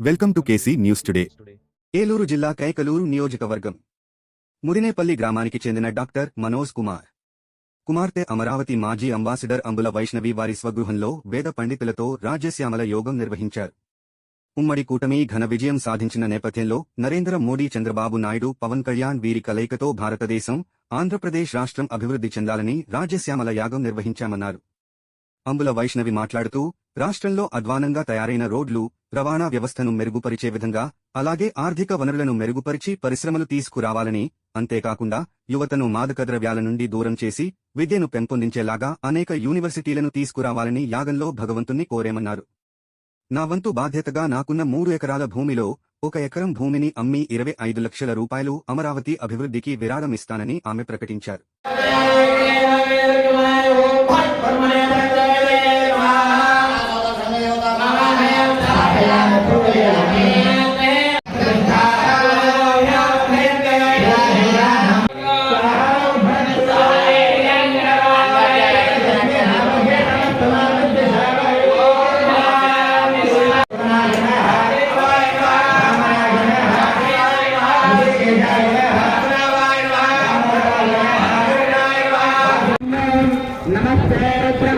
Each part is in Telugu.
Welcome to KC news today. Eluru జిల్లా కైకలూరు నియోజకవర్గం. మురినేపల్లి గ్రామానికి చెందిన డాక్టర్ మనోజ్ కుమార్. కుమార్తె అమరావతి మాజీ అంబాసిడర్ అంబుల వైష్ణవి వారి స్వగృహంలో వేద పండితులతో రాజ్యశ్యామల యోగం నిర్వహించారు. ఉమ్మడి కూటమి ఘన విజయం సాధించిన నేపథ్యంలో నరేంద్ర మోడీ చంద్రబాబు నాయుడు పవన్ కళ్యాణ్ వీరి కలయికతో భారతదేశం ఆంధ్రప్రదేశ్ రాష్ట్రం అభివృద్ధి చెందాలని రాజ్యశ్యామల యాగం నిర్వహించామన్నారు. అంబుల వైష్ణవి మాట్లాడుతూ రాష్ట్రంలో అధ్వానంగా తయారైన రోడ్లు రవాణా వ్యవస్థను మెరుగుపరిచే విధంగా అలాగే ఆర్థిక వనరులను మెరుగుపరిచి పరిశ్రమలు తీసుకురావాలని అంతేకాకుండా యువతను మాదకద్రవ్యాల నుండి దూరం చేసి విద్యను పెంపొందించేలాగా అనేక యూనివర్సిటీలను తీసుకురావాలని యాగంలో భగవంతుణ్ణి కోరేమన్నారు నా వంతు బాధ్యతగా నాకున్న మూడు ఎకరాల భూమిలో ఒక ఎకరం భూమిని అమ్మి ఇరవై ఐదు లక్షల రూపాయలు అమరావతి అభివృద్ధికి విరాళమిస్తానని ఆమె ప్రకటించారు नमस्ते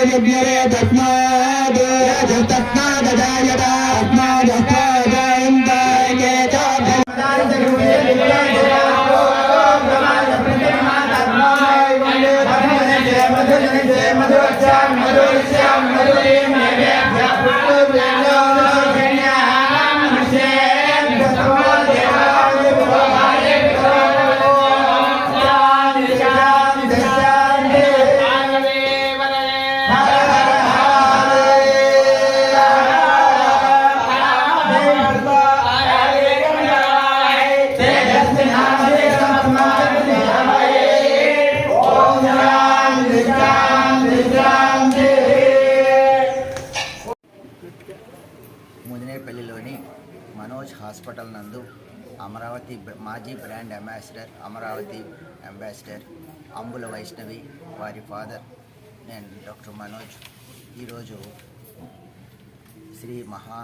यज्ञरे तस्माद् तस्मादजायत హాస్పిటల్ నందు అమరావతి మాజీ brand ambassador Amaravati ambassador Ambula Vaishnavi వారి ఫాదర్ నేను డాక్టర్ మనోజ్. ఈరోజు శ్రీ మహా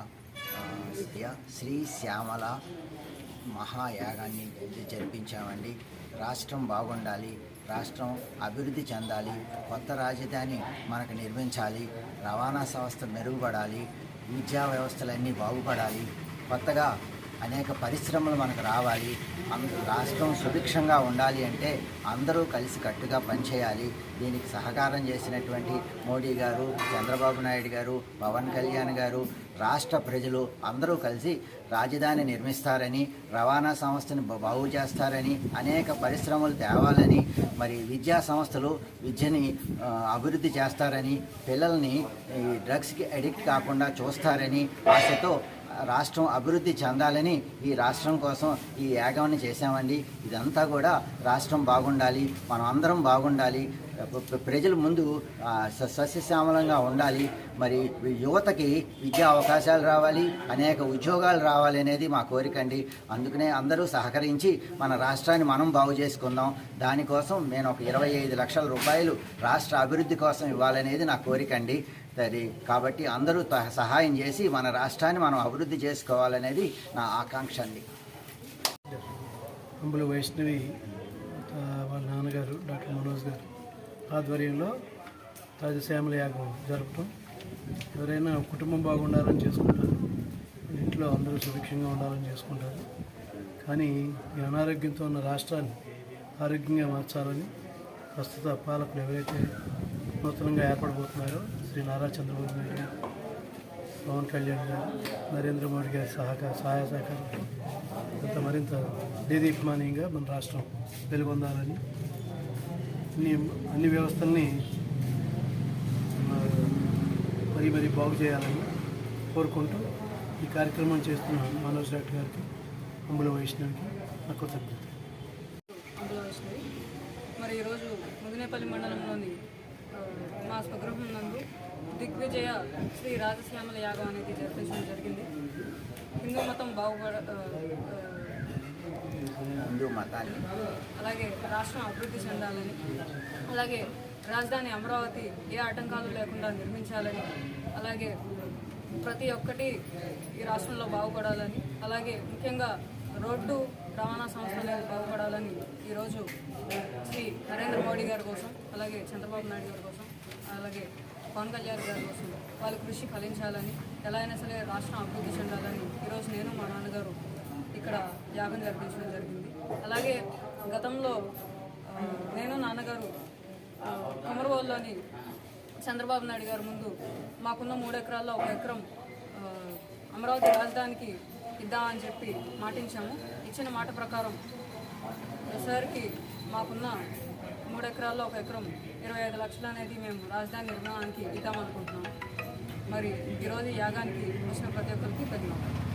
శ్రీ- శ్రీ శ్యామల మహాయాగాన్ని జరిపించామండి. రాష్ట్రం బాగుండాలి రాష్ట్రం అభివృద్ధి చెందాలి కొత్త రాజధాని మనకు నిర్మించాలి రవాణా సంస్థ మెరుగుపడాలి విద్యా వ్యవస్థలన్నీ బాగుపడాలి కొత్తగా అనేక పరిశ్రమలు మనకు రావాలి. రాష్ట్రం సుభిక్షంగా ఉండాలి అంటే అందరూ కలిసి కట్టుగా పనిచేయాలి. దీనికి సహకారం చేసినటువంటి మోడీ గారు చంద్రబాబు నాయుడు గారు పవన్ కళ్యాణ్ గారు రాష్ట్ర ప్రజలు అందరూ కలిసి రాజధాని నిర్మిస్తారని రవాణా సంస్థను బాగు చేస్తారని అనేక పరిశ్రమలు తేవాలని మరి విద్యా సంస్థలు విద్యని అభివృద్ధి చేస్తారని పిల్లల్ని ఈ డ్రగ్స్కి అడిక్ట్ కాకుండా చూస్తారని ఆశతో రాష్ట్రం అభివృద్ధి చెందాలని ఈ రాష్ట్రం కోసం ఈ యాగాన్ని చేశామండి. ఇదంతా కూడా రాష్ట్రం బాగుండాలి మనం అందరం బాగుండాలి ప్రజలు ప్రజల ముందు సస్యశ్యామలంగా ఉండాలి. మరి యువతకి విద్యా అవకాశాలు రావాలి అనేక ఉద్యోగాలు రావాలి అనేది మా కోరిక అండి. అందుకనే అందరూ సహకరించి మన రాష్ట్రాన్ని మనం బాగు చేసుకుందాం. దానికోసం నేను ఒక ఇరవై ఐదు లక్షల రూపాయలు రాష్ట్ర అభివృద్ధి కోసం ఇవ్వాలనేది నా కోరిక అండి. సరే కాబట్టి అందరూ సహాయం చేసి మన రాష్ట్రాన్ని మనం అభివృద్ధి చేసుకోవాలనేది నా ఆకాంక్ష అండి. అంబుల వైష్ణవి వాళ్ళ నాన్నగారు డాక్టర్ మనోజ్ గారు ఆధ్వర్యంలో రాజశ్యామల యాగం జరపటం. ఎవరైనా కుటుంబం బాగుండాలని చేసుకుంటారు. ఇంట్లో అందరూ సుభిక్షంగా ఉండాలని చేసుకుంటారు. కానీ ఈ అనారోగ్యంతో ఉన్న రాష్ట్రాన్ని ఆరోగ్యంగా మార్చాలని ప్రస్తుత పాలకులు ఎవరైతే నూతనంగా ఏర్పడబోతున్నారు శ్రీ నారా చంద్రబాబు నాయుడు గారు పవన్ కళ్యాణ్ గారు నరేంద్ర మోడీ గారి సహకార సహాయ సహకారంతో కొంత మరింత దేదీప్మానీయంగా మన రాష్ట్రం వెలుగొందాలని అన్ని అన్ని వ్యవస్థల్ని మరీ మరీ బాగు చేయాలని కోరుకుంటూ ఈ కార్యక్రమం చేస్తున్న మనోజ్ రెడ్డి గారికి అంబుల వైష్ణవికి నా కృతజ్ఞత మరి ఈరోజు ముదినేపల్లి మండలంలోని మా స్వగృహం నందు దిగ్విజయ శ్రీ రాజశ్యామల యాగం అనేది జరిపించడం జరిగింది. హిందూ మతం బాగుపడ హిందూ మతాన్ని. అలాగే రాష్ట్రం అభివృద్ధి చెందాలని అలాగే రాజధాని అమరావతి ఏ ఆటంకాలు లేకుండా నిర్మించాలని అలాగే ప్రతి ఒక్కటి ఈ రాష్ట్రంలో బాగుపడాలని అలాగే ముఖ్యంగా రోడ్డు రవాణా సంస్థ బాగుపడాలని ఈరోజు శ్రీ నరేంద్ర మోడీ గారి కోసం అలాగే చంద్రబాబు నాయుడు గారి కోసం అలాగే పవన్ కళ్యాణ్ గారి కోసం వాళ్ళ కృషి ఫలించాలని ఎలా అయినా సరే రాష్ట్రం అభివృద్ధి చెందాలని ఈరోజు నేను మా నాన్నగారు ఇక్కడ యాగం జరిపించడం జరిగింది. అలాగే గతంలో నేను నాన్నగారు ఆ, చంద్రబాబు నాయుడు గారి ముందు మాకున్న మూడు ఎకరాల్లో ఒక ఎకరం అమరావతి రాజధానికి ఇద్దామని చెప్పి మాటించాము. ఇచ్చిన మాట ప్రకారం సార్కి మాకున్న మూడు ఎకరాల్లో ఒక ఎకరం ఇరవై ఐదు లక్షలు అనేది మేము రాజధాని నిర్మాణానికి ఇద్దామనుకుంటున్నాం మరి ఈరోజు యాగానికి వచ్చిన ప్రతి ఒక్కరికి ధన్యవాదాలు